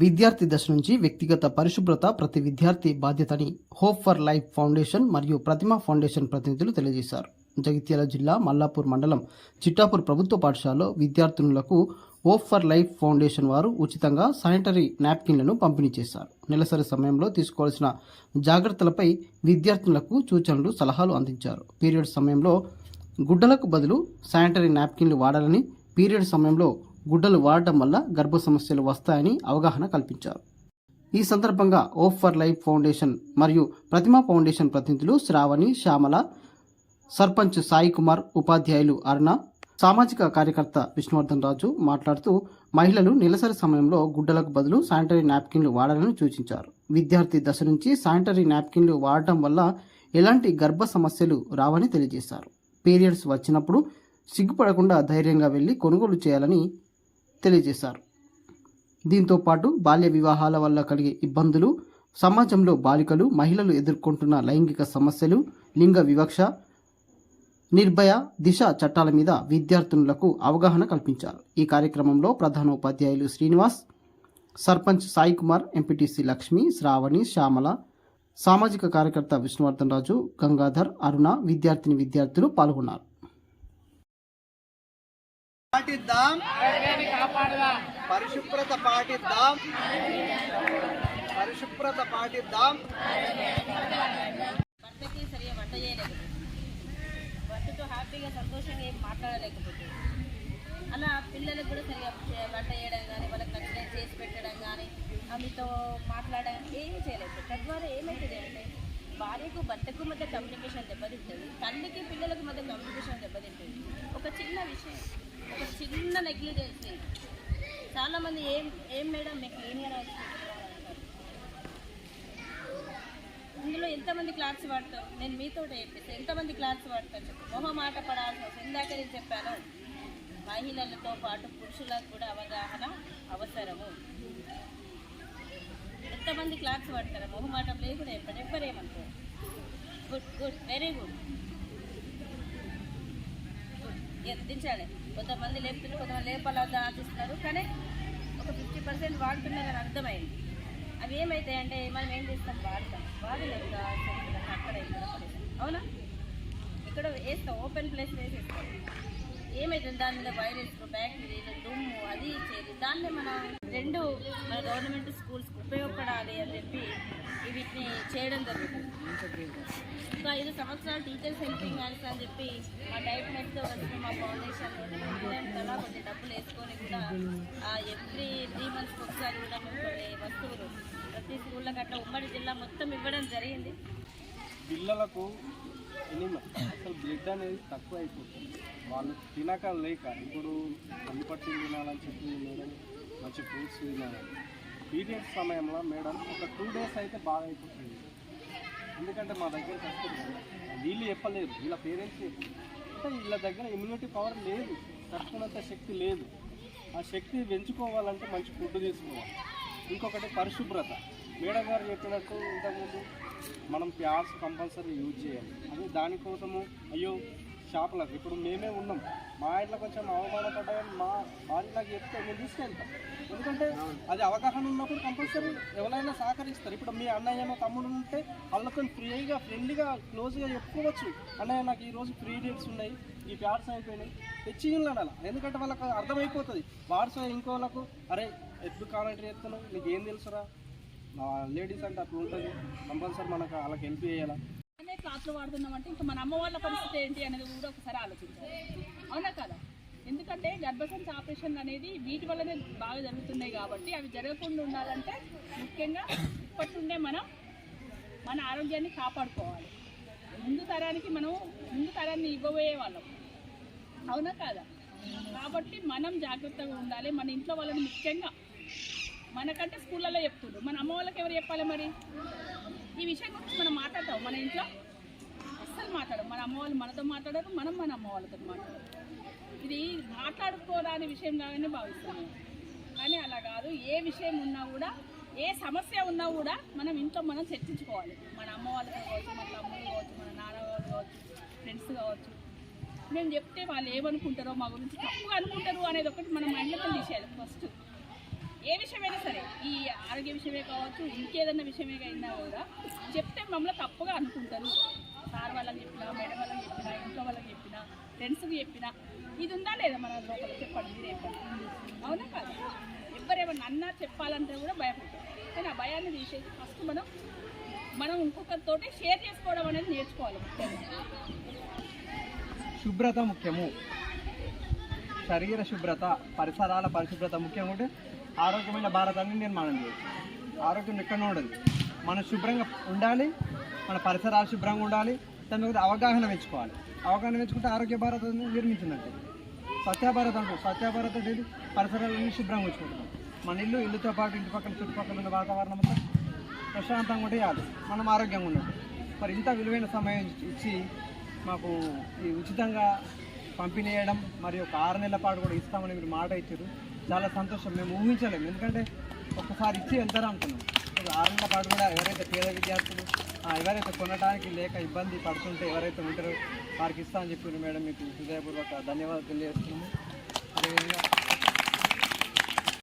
విద్యార్థి దశ నుంచి వ్యక్తిగత పరిశుభ్రత ప్రతి విద్యార్థి బాధ్యతని హోప్ ఫర్ లైఫ్ ఫౌండేషన్ మరియు ప్రతిమ ఫౌండేషన్ ప్రతినిధులు తెలియజేశారు. జగిత్యాల జిల్లా మల్లాపూర్ మండలం చిట్టాపూర్ ప్రభుత్వ పాఠశాలలో విద్యార్థినులకు హోప్ ఫర్ లైఫ్ ఫౌండేషన్ వారు ఉచితంగా శానిటరీ నాప్కిన్లను పంపిణీ చేశారు. నెలసరి సమయంలో తీసుకోవాల్సిన జాగ్రత్తలపై విద్యార్థులకు సూచనలు సలహాలు అందించారు. పీరియడ్ సమయంలో గుడ్డలకు బదులు శానిటరీ నాప్కిన్లు వాడాలని పీరియడ్ సమయంలో గుడ్డలు వాడటం వల్ల గర్భ సమస్యలు వస్తాయని అవగాహన కల్పించారు. ఈ సందర్భంగా ఓఫ్ ఫర్ లైఫ్ ఫౌండేషన్ మరియు ప్రతిమా ఫౌండేషన్ ప్రతినిధులు శ్రావణి శ్యామల సర్పంచ్ సాయి కుమార్ ఉపాధ్యాయులు అరుణ సామాజిక కార్యకర్త విష్ణువర్ధన్ రాజు మాట్లాడుతూ మహిళలు నెలసరి సమయంలో గుడ్డలకు బదులు శానిటరీ నాప్కిన్లు వాడాలని సూచించారు. విద్యార్థి దశ నుంచి శానిటరీ నాప్కిన్లు వాడటం వల్ల ఎలాంటి గర్భ సమస్యలు రావని తెలియజేశారు. పీరియడ్స్ వచ్చినప్పుడు సిగ్గుపడకుండా ధైర్యంగా వెళ్ళి కొనుగోలు చేయాలని తెలియజేశారు. దీంతో పాటు బాల్య వివాహాల వల్ల కలిగే ఇబ్బందులు సమాజంలో బాలికలు మహిళలు ఎదుర్కొంటున్న లైంగిక సమస్యలు లింగ వివక్ష నిర్భయ దిశ చట్టాల మీద విద్యార్థినులకు అవగాహన కల్పించారు. ఈ కార్యక్రమంలో ప్రధాన ఉపాధ్యాయులు శ్రీనివాస్ సర్పంచ్ సాయి కుమార్ ఎంపీటీసీ లక్ష్మి శ్రావణి శ్యామల సామాజిక కార్యకర్త విష్ణువర్ధన్ రాజు గంగాధర్ అరుణ విద్యార్థిని విద్యార్థులు పాల్గొన్నారు. పాటిద్దాం. పరిశుభ్రత పాటిద్దాం. పరిశుభ్రత పాటిద్దాం. భర్తకి సరిగా వంట చేయలేకపోతే భర్తతో హ్యాపీగా సంతోషంగా ఏం మాట్లాడలేకపోతే అలా పిల్లలకు కూడా సరిగా వంట చేయడం కానీ వాళ్ళకి నచ్చిన చేసి పెట్టడం కానీ ఆమెతో మాట్లాడడం ఏమీ చేయలేదు తద్వారా ఏమవుతుంది అంటే భార్యకు భర్తకు మధ్య కమ్యూనికేషన్ దెబ్బతింటుంది తల్లికి పిల్లలకు మధ్య కమ్యూనికేషన్ దెబ్బతింటుంది. ఒక చిన్న విషయం ఒక చిన్న నెగ్లిజెన్స్ చాలామంది ఏం ఏం మేడం మీకు క్లీన్గా ఇందులో ఎంతమంది క్లాత్స్ వాడతారు నేను మీతో చెప్పేసి ఎంతమంది క్లాత్స్ వాడతారు చెప్పు. మొహ పడాల్సి పడాల్సిన ఇందాక నేను చెప్పాను. మహిళలతో పాటు పురుషులకు కూడా అవగాహన అవసరము. ఎంతమంది క్లాత్స్ పడతారు మొహమాటం లేకుండా ఎప్పుడు ఎవ్వరేమనుకోరు good good. Very good. Good. దించాలి. కొంతమంది లేపుతున్నారు కొంతమంది లేపాలని ఆశిస్తున్నారు. కానీ ఒక ఫిఫ్టీ పర్సెంట్ వాడుతున్నారని అర్థమైంది. అవి ఏమవుతాయి అంటే మనం ఏం చేస్తాం? వాడతాం. వాడలేక అక్కడ ఇక్కడ అవునా? ఇక్కడ వేస్తాం. ఓపెన్ ప్లేస్ వేసేస్తాం. ఏమవుతుంది దాని మీద వైరస్ బ్యాక్టీరియా దుమ్ము అది ఇచ్చేది. దాన్ని మనం రెండు మన గవర్నమెంట్ స్కూల్స్కి ఉపయోగపడాలి అని చెప్పి వీటిని చేయడం జరుగుతుంది. ఇంకా ఐదు సంవత్సరాలు టీచర్స్ హెల్పింగ్ హ్యాండ్స్ అని చెప్పి మా డైట్ నెట్తో వచ్చిన మా ఫౌండేషన్ కొన్ని డబ్బులు వేసుకొని కూడా ఆ ఎవ్రీ త్రీ మంత్స్కి ఒకసారి కూడా కొన్ని వస్తువులు ప్రతి స్కూళ్ళ అట్లా ఉమ్మడి జిల్లా మొత్తం ఇవ్వడం జరిగింది. పిల్లలకు అసలు బ్లడ్ అనేది తక్కువ అయిపోతుంది వాళ్ళు తినక లేక ఇప్పుడు పల్లిపట్టి తినాలని చెప్పి మేడం మంచి ఫ్రూట్స్ తినాలని పీరియడ్స్ సమయంలో మేడం ఒక టూ డేస్ అయితే బాగా అయిపోతుంది ఎందుకంటే మా దగ్గర వస్తుంది వీళ్ళు చెప్పలేదు వీళ్ళ పేరెంట్స్ అంటే వీళ్ళ దగ్గర ఇమ్యూనిటీ పవర్ లేదు. తట్టుకున్నంత శక్తి లేదు. ఆ శక్తి పెంచుకోవాలంటే మంచి ఫుడ్ తీసుకోవాలి. ఇంకొకటి పరిశుభ్రత. మేడం గారు చెప్పినట్టు ఇంతకుముందు మనం ప్యాస్ కంపల్సరీ యూజ్ చేయాలి. అది దానికోసము అయ్యో షాపులకు ఇప్పుడు మేమే ఉన్నాం. మా ఇంట్లో కొంచెం అవమానపడ్డా మా నాకు చెప్తే నేను తీసుకెళ్తాను ఎందుకంటే అది అవగాహన ఉన్నప్పుడు కంపల్సరీ ఎవరైనా సహకరిస్తారు. ఇప్పుడు మీ అన్నయ్య తమ్ముడు ఉంటే వాళ్ళతో ఫ్రీగా ఫ్రెండ్లీగా క్లోజ్గా చెప్పుకోవచ్చు. అన్నయ్య నాకు ఈరోజు ఫ్రీ డేట్స్ ఉన్నాయి ఈ ప్యాడ్స్ అయిపోయినాయి. తెచ్చి అలా ఎందుకంటే వాళ్ళకి అర్థమైపోతుంది. వాట్స్ ఇంకోళ్ళకు అరే ఎప్పుడు కామెంట్ చేస్తున్నావు? నీకు ఏం తెలుసురా లేడీస్ అంటే అట్లా ఉంటుంది. కంపల్సరీ మనకు వాళ్ళకి హెల్ప్ చేయాలా? అనే క్లాత్లు వాడుతున్నామంటే ఇంకా మన అమ్మ వాళ్ళ పరిస్థితి ఏంటి అనేది కూడా ఒకసారి ఆలోచించాలి. అవునా కదా? ఎందుకంటే గర్భసంచ ఆపరేషన్ అనేది వీటి వల్లనే బాగా జరుగుతున్నాయి కాబట్టి అవి జరగకుండా ఉండాలంటే ముఖ్యంగా ఇప్పటి నుండే మనం మన ఆరోగ్యాన్ని కాపాడుకోవాలి. ముందు తరానికి మనం ముందు తరాన్ని ఇవ్వబోయే వాళ్ళం. అవునా కాదా? కాబట్టి మనం జాగ్రత్తగా ఉండాలి. మన ఇంట్లో వాళ్ళని ముఖ్యంగా మనకంటే స్కూళ్ళలో చెప్తుండ్రు. మన అమ్మ వాళ్ళకి ఎవరు చెప్పాలి మరి? ఈ విషయం గురించి మనం మాట్లాడతాం. మన ఇంట్లో అస్సలు మాట్లాడము. మన అమ్మ వాళ్ళు మనతో మాట్లాడరు మనం మన అమ్మ వాళ్ళతో మాట్లాడరు ఇది మాట్లాడుకోరాని విషయం లాగానే భావిస్తాను కానీ అలా కాదు. ఏ విషయం ఉన్నా కూడా ఏ సమస్య ఉన్నా కూడా మనం ఇంట్లో మనం చర్చించుకోవాలి. మన అమ్మ వాళ్ళు కావచ్చు మన తమ్ముడు కావచ్చు మన నాన్న వాళ్ళు కావచ్చు ఫ్రెండ్స్ కావచ్చు. మేము చెప్తే వాళ్ళు ఏమనుకుంటారో మా గురించి తప్పుగా అనుకుంటారు అనేది ఒకటి మనం మైండ్లో తీసేయాలి ఫస్ట్ ఏ విషయమైనా సరే ఈ ఆరోగ్య విషయమే కావచ్చు ఇంకేదన్నా విషయమే అయినా కూడా చెప్తే మమ్మల్ని తప్పుగా అనుకుంటారు. సార్ వాళ్ళకి చెప్పినా మేడం వాళ్ళకి చెప్పినా ఇంట్లో వాళ్ళకి చెప్పినా ఫ్రెండ్స్కి చెప్పినా ఇది ఉందా లేదా మన లోపల చెప్పండి మీరు చెప్పండి. అవునా కాదు? ఎవరేమన్నా అన్నా చెప్పాలంటే కూడా భయపడతారు కానీ ఆ భయాన్ని తీసేసి ఫస్ట్ మనం మనం ఇంకొకరితోటి షేర్ చేసుకోవడం అనేది నేర్చుకోవాలి. శుభ్రత ముఖ్యము. శరీర శుభ్రత పరిసరాల పరిశుభ్రత ముఖ్యంగా ఉంటే ఆరోగ్యమైన భారతాన్ని నిర్మాణం చేయొచ్చు. ఆరోగ్యం ఎక్కడ ఉండదు. మనం శుభ్రంగా ఉండాలి మన పరిసరాలు శుభ్రంగా ఉండాలి దాని మీద అవగాహన పెంచుకోవాలి. అవగాహన పెంచుకుంటే ఆరోగ్య భారతాన్ని నిర్మించినట్టు స్వచ్ఛ భారత్ అంటూ. స్వచ్ఛ భారత్ అంటే ఏంటి? పరిసరాలన్నీ శుభ్రంగా ఉంచుకుంటున్నాం మన ఇల్లు ఇల్లుతో పాటు ఇంటి పక్కన చుట్టుపక్కల ఉన్న వాతావరణం అంతా ప్రశాంతంగా ఉంటే చాలు. మనం ఆరోగ్యంగా ఉన్నాం మరి ఇంత విలువైన సమయం ఇచ్చి మాకు ఈ ఉచితంగా పంపిణీ చేయడం మరియు ఒక ఆరు నెలల పాటు కూడా ఇస్తామని మీరు మాట ఇచ్చారు. చాలా సంతోషం. మేము ఊహించలేము. ఎందుకంటే ఒక్కసారి ఇచ్చి వెళ్తారా అనుకున్నాం. ఆరు నెలల పాటు కూడా ఎవరైతే పేద విద్యార్థులు ఎవరైతే కొనడానికి లేక ఇబ్బంది పడుతుంటే ఎవరైతే ఉంటారో వారికి ఇస్తా అని చెప్పారు మేడం మీకు హృదయపూర్వక ధన్యవాదాలు తెలియజేస్తున్నాము. అదేవిధంగా